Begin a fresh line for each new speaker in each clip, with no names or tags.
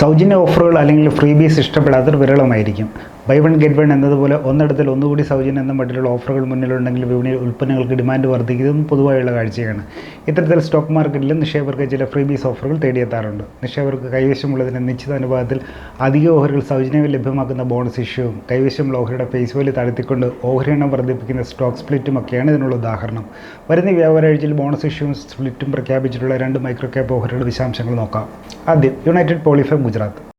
സൗജന്യ ഓഫറുകൾ അല്ലെങ്കിൽ ഫ്രീ ബീസ് ഇഷ്ടപ്പെടാത്തവർ വിരളമായിരിക്കും. ബൈ വൺ ഗെറ്റ് വൺ എന്നതുപോലെ ഒന്നിടത്തിൽ ഒന്നുകൂടി സൗജന്യം എന്ന മട്ടിലുള്ള ഓഫറുകൾ മുന്നിലുണ്ടെങ്കിൽ വിപണിയിൽ ഉൽപ്പന്നങ്ങൾക്ക് ഡിമാൻഡ് വർദ്ധിക്കുന്നതും പൊതുവായുള്ള കാഴ്ചയാണ്. ഇത്തരത്തിൽ സ്റ്റോക്ക് മാർക്കറ്റിലും നിക്ഷേപകർക്ക് ചില ഫ്രീ ബീസ് ഓഫറുകൾ തേടിയെത്താറുണ്ട്. നിക്ഷേപകർക്ക് കൈവശമുള്ളതിന് നിശ്ചിത അനുപാതത്തിൽ അധിക ഓഹരികൾ സൗജന്യമായി ലഭ്യമാക്കുന്ന ബോണസ് ഇഷ്യൂവും കൈവശമുള്ള ഓഹരിയുടെ ഫേസ് വാല്യൂ താഴ്ത്തിക്കൊണ്ട് ഓഹരി എണ്ണം വർദ്ധിപ്പിക്കുന്ന സ്റ്റോക്ക് സ്പ്ലിറ്റും ഒക്കെയാണ് ഇതിനുള്ള ഉദാഹരണം. വരുന്ന വ്യാപാരാഴ്ചയിൽ ബോണസ് ഇഷ്യൂവും സ്പ്ലിറ്റും പ്രഖ്യാപിച്ചിട്ടുള്ള രണ്ട് മൈക്രോ ക്യാപ്പ് ഓഹരിയുടെ വിശദാംശങ്ങൾ നോക്കാം. ആദ്യം യുണൈറ്റഡ് പോളിഫാം ഗുജറാത്ത്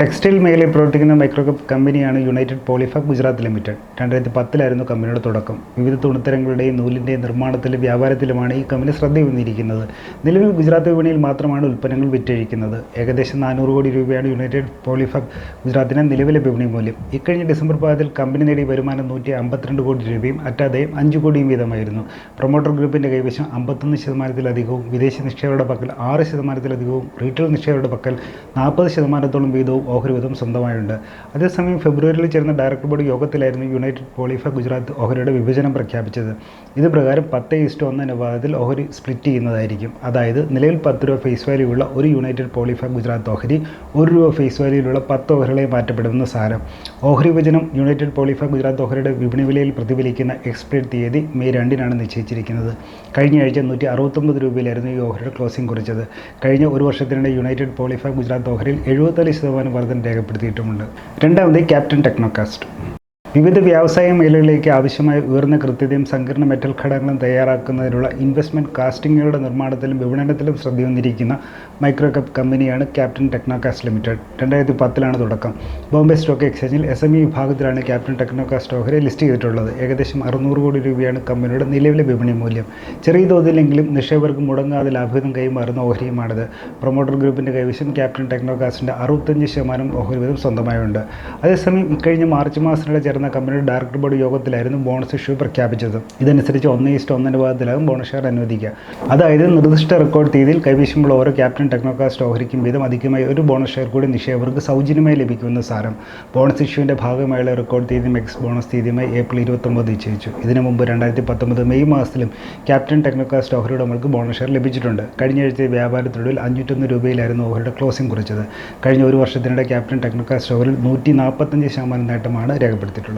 ടെക്സ്റ്റൈൽ മേഖലയിൽ പ്രവർത്തിക്കുന്ന മൈക്രോകപ്പ് കമ്പനിയാണ് യുണൈറ്റഡ് പോളിഫാക് ഗുജറാത്ത് ലിമിറ്റഡ്. രണ്ടായിരത്തി പത്തിലായിരുന്നു കമ്പനിയുടെ തുടക്കം. വിവിധ തുണിത്തരങ്ങളുടെയും നൂലിന്റെയും നിർമ്മാണത്തിലും വ്യാപാരത്തിലുമാണ് ഈ കമ്പനി ശ്രദ്ധ വന്നിരിക്കുന്നത് നിലവിൽ ഗുജറാത്ത് വിപണിയിൽ മാത്രമാണ് ഉൽപ്പന്നങ്ങൾ വിറ്റഴിക്കുന്നത്. ഏകദേശം നാനൂറ് കോടി രൂപയാണ് യുണൈറ്റഡ് പോളിഫാക് ഗുജറാത്തിന് നിലവിലെ വിപണി മൂല്യം. ഇക്കഴിഞ്ഞ ഡിസംബർ പാദത്തിൽ കമ്പനി നേടിയ വരുമാനം നൂറ്റി അമ്പത്തിരണ്ട് കോടി രൂപയും അറ്റാദയം അഞ്ച് കോടിയും വീതമായിരുന്നു. പ്രൊമോട്ടർ ഗ്രൂപ്പിന്റെ കൈവശം അമ്പത്തൊന്ന് ശതമാനത്തിലധികവും വിദേശ നിക്ഷേപകരുടെ പക്കൽ ആറ് ശതമാനത്തിലധികവും റീറ്റെയിൽ നിക്ഷേപകരുടെ പക്കൽ നാൽപ്പത് ശതമാനത്തോളം വീതവും ഓഹരി ഓഹരിവിധം സ്വന്തമായുണ്ട് അതേസമയം ഫെബ്രുവരിയിൽ ചേർന്ന ഡയറക്ടർ ബോർഡ് യോഗത്തിലായിരുന്നു യുണൈറ്റഡ് പോളിഫ ഗുജറാത്ത് ഓഹരിയുടെ വിഭജനം പ്രഖ്യാപിച്ചത്. ഇത് പ്രകാരം പത്ത് ഈസ്റ്റ് ഒന്ന് അനുപാതത്തിൽ ഓഹരി സ്പ്ലിറ്റ് ചെയ്യുന്നതായിരിക്കും. അതായത് നിലവിൽ പത്ത് രൂപ ഫേസ് വാല്യൂ ഉള്ള ഒരു യുണൈറ്റഡ് പോളിഫ ഗുജറാത്ത് ഓഹരി ഒരു രൂപ ഫേസ് വാല്യൂയിലുള്ള പത്ത് ഓഹരികളെ മാറ്റപ്പെടുമെന്ന് സാരം. ഓഹരി വിഭജനം യുണൈറ്റഡ് പോളിഫ ഗുജറാത്ത് ഓഹരിയുടെ വിപണി വിലയിൽ പ്രതിഫലിക്കുന്ന എക്സ്പയർ തീയതി മെയ് രണ്ടിനാണ് നിശ്ചയിച്ചിരിക്കുന്നത്. കഴിഞ്ഞ ആഴ്ച നൂറ്റി അറുപത്തൊമ്പത് രൂപയിലായിരുന്നു ഈ ഓഹരിയുടെ ക്ലോസിംഗ് കുറിച്ചത്. കഴിഞ്ഞ ഒരു വർഷത്തിനിടെ യുണൈറ്റഡ് പോളിഫ ഗുജറാത്ത് ഓഹരിയിൽ എഴുപത്തിനാല് ശതമാനം വർധന രേഖപ്പെടുത്തിയിട്ടുമുണ്ട്. രണ്ടാമത് ക്യാപ്റ്റൻ ടെക്നോകാസ്റ്റ്. വിവിധ വ്യവസായ മേഖലകളിലേക്ക് ആവശ്യമായ ഉയർന്ന കൃത്യതയും സങ്കീർണ മെറ്റൽ ഘടകങ്ങളും തയ്യാറാക്കുന്നതിനുള്ള ഇൻവെസ്റ്റ്മെന്റ് കാസ്റ്റിങ്ങുകളുടെ നിർമ്മാണത്തിലും വിപണനത്തിലും ശ്രദ്ധയൊന്നിരിക്കുന്ന മൈക്രോ കപ്പ് കമ്പനിയാണ് ക്യാപ്റ്റൻ ടെക്നോകാസ്റ്റ് ലിമിറ്റഡ് രണ്ടായിരത്തി പത്തിലാണ് തുടക്കം. ബോംബെ സ്റ്റോക്ക് എക്സ്ചേഞ്ചിൽ എസ് എം ഇ വിഭാഗത്തിലാണ് ക്യാപ്റ്റൻ ടെക്നോകാസ്റ്റ് ഓഹരി ലിസ്റ്റ് ചെയ്തിട്ടുള്ളത്. ഏകദേശം അറുന്നൂറ് കോടി രൂപയാണ് കമ്പനിയുടെ നിലവിലെ വിപണി മൂല്യം. ചെറിയ തോതിലെങ്കിലും നിക്ഷേപകർക്ക് മുടങ്ങാതെ ലാഭവിധം കൈമാറുന്ന ഓഹരിയുമാണിത്. പ്രൊമോട്ടർ ഗ്രൂപ്പിന്റെ കൈവശം ക്യാപ്റ്റൻ ടെക്നോകാസ്റ്റിന്റെ അറുപത്തഞ്ച് ശതമാനം ഓഹരി വീതം സ്വന്തമായുണ്ട്. അതേസമയം ഇക്കഴിഞ്ഞ മാർച്ച് മാസത്തിനിടെ ചേർന്ന കമ്പനിയുടെ ഡയറക്ടർ ബോർഡ് യോഗത്തിലായിരുന്നു ബോണസ് ഇഷ്യൂ പ്രഖ്യാപിച്ചത്. ഇതനുസരിച്ച് ഒന്ന് ഈസ്റ്റ് ഒന്നിന്റെ ഭാഗത്തിലാകും ബോണസ് ഷെയർ അനുവദിക്കുക. അതായത് നിർദ്ദിഷ്ട റെക്കോർഡ് തീയതിയിൽ കൈവശമുള്ള ഓരോ ക്യാപ്റ്റൻ ടെക്നോകാസ്റ്റ് ഓഹരിക്കും വീതം അധികമായി ഒരു ബോണസ് ഷെയർ കൂടി നിക്ഷേപകർക്ക് സൗജന്യമായി ലഭിക്കുമെന്ന് സാരം. ബോണസ് ഇഷ്യൂവിന്റെ ഭാഗമായുള്ള റെക്കോർഡ് തീയതി എക്സ് ബോണസ് തീയതിയുമായി ഏപ്രിൽ ഇരുപത്തൊമ്പത് നിശ്ചയിച്ചു. ഇതിനു മുമ്പ് രണ്ടായിരത്തി പത്തൊമ്പത് മെയ് മാസത്തിലും ക്യാപ്റ്റൻ ടെക്നോകാസ്റ്റ് ഓഹരി ഉടമകൾക്ക് ബോണസ് ഷെയർ ലഭിച്ചിട്ടുണ്ട്. കഴിഞ്ഞ ആഴ്ച വ്യാപാരത്തിനൊടുവിൽ അഞ്ഞൂറ്റൊന്ന് രൂപയിലായിരുന്നു ഓഹരിയുടെ ക്ലോസിംഗ് കുറിച്ചത്. കഴിഞ്ഞ ഒരു വർഷത്തിനിടെ ക്യാപ്റ്റൻ ടെക്നോകാസ്റ്റ് ഓഹരിൽ നൂറ്റി നാൽപ്പത്തഞ്ച് ശതമാനം നേട്ടമാണ് രേഖപ്പെടുത്തിയിട്ടുള്ളത്.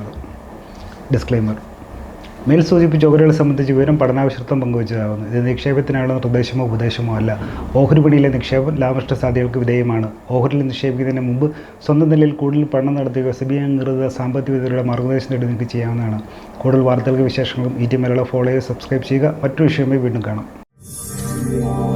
ഡിസ്ക്ലൈമർ മേൽ സൂചിപ്പിച്ച ഓഹരികളെ സംബന്ധിച്ച് വിവരം പഠനാവശ്യത്വം പങ്കുവച്ചതാകുന്നു. ഇത് നിക്ഷേപത്തിനായുള്ള നിർദ്ദേശമോ ഉപദേശമോ അല്ല. ഓഹരി പണിയിലെ നിക്ഷേപം ലാഭനഷ്ട സാധ്യതകൾക്ക് വിധേയമാണ്. ഓഹരിയിൽ നിക്ഷേപിക്കുന്നതിന് മുമ്പ് സ്വന്തം നിലയിൽ കൂടുതൽ പഠനം നടത്തുക സിബി അംഗീകൃത സാമ്പത്തിക വിദഗ്ധരുടെ മാർഗനിർദ്ദേശം നേടി നിങ്ങൾക്ക് ചെയ്യാവുന്നതാണ്. കൂടുതൽ വാർത്തകൾക്ക് വിശേഷങ്ങളും ഈ ടി മലയാളം ഫോളോ ചെയ്ത് സബ്സ്ക്രൈബ് ചെയ്യുക. മറ്റു വിഷയമായി വീണ്ടും കാണാം.